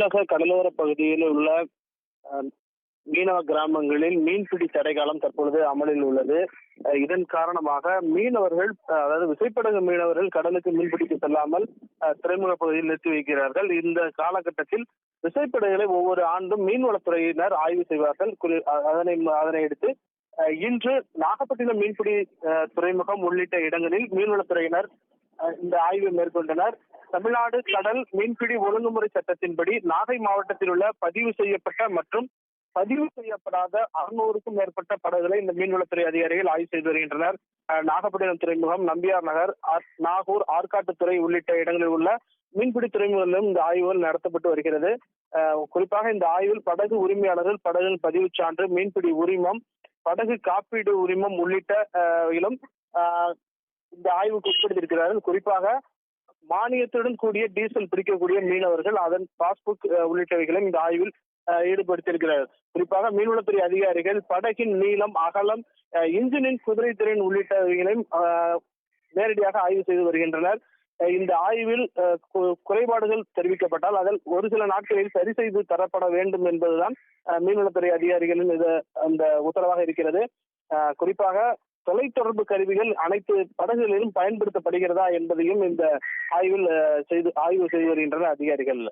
தமிழக கடலோர பகுதியில் உள்ள மீனவ கிராமங்களில் மீன்பிடி தடைக்காலம் தற்பொழுது அமலில் உள்ளது. இதன் காரணமாக மீனவர்கள் அதாவது விசைப்படகு மீனவர்கள் கடலுக்கு மீன்பிடிக்க செல்லாமல் துறைமுக பகுதியில் நிறுத்தி வைக்கிறார்கள். இந்த காலகட்டத்தில் விசைப்படகுகளை ஒவ்வொரு ஆண்டும் மீன்வளத்துறையினர் ஆய்வு செய்வார்கள். அதனை அதனை எடுத்து இன்று நாகப்பட்டினம் மீன்பிடி துறைமுகம் உள்ளிட்ட இடங்களில் மீன்வளத்துறையினர் இந்த ஆய்வை மேற்கொண்டனர். தமிழ்நாடு கடல் மீன்பிடி ஒழுங்குமுறை சட்டத்தின்படி நாகை மாவட்டத்தில் உள்ள பதிவு செய்யப்பட்ட மற்றும் பதிவு செய்யப்படாத அறுநூறுக்கும் மேற்பட்ட படகுகளை இந்த மீன்வளத்துறை அதிகாரிகள் ஆய்வு செய்து வருகின்றனர். நாகப்பட்டினம் துறைமுகம் நம்பியார் நகர் ஆர்- நாகூர் ஆற்காட்டுத்துறை உள்ளிட்ட இடங்களில் உள்ள மீன்பிடி துறைமுகங்களிலும் இந்த ஆய்வுகள் நடத்தப்பட்டு வருகிறது. குறிப்பாக இந்த ஆய்வில் படகு உரிமையாளர்கள் படகின் பதிவுச் சான்று மீன்பிடி உரிமம் படகு காப்பீடு உரிமம் உள்ளிட்ட இலும் இந்த ஆய்வுக்கு உட்படுத்தியிருக்கிறார்கள். குறிப்பாக மானியத்துடன் கூடிய டீசல் பிடிக்கக்கூடிய மீனவர்கள் அதன் பாஸ்புக் உள்ளிட்டவைகளை இந்த ஆய்வில் அஹ், ஈடுபடுத்தியிருக்கிறார்கள். குறிப்பாக மீன்வளத்துறை அதிகாரிகள் படகின் நீளம் அகலம் அஹ், இன்ஜினின் குதிரைத்திறன் உள்ளிட்டவைகளையும் நேரடியாக ஆய்வு செய்து வருகின்றனர். இந்த ஆய்வில் அஹ், குறைபாடுகள் தெரிவிக்கப்பட்டால் அதில் ஒரு சில நாட்களில் சரி செய்து தரப்பட வேண்டும் என்பதுதான் மீன்வளத்துறை அதிகாரிகளின் இது அந்த உத்தரவாக இருக்கிறது. குறிப்பாக தொலைத்தொடர்பு கருவிகள் அனைத்து படகுகளிலும் பயன்படுத்தப்படுகிறதா என்பதையும் இந்த ஆய்வில் செய்து ஆய்வு செய்து வருகின்றனர் அதிகாரிகள்.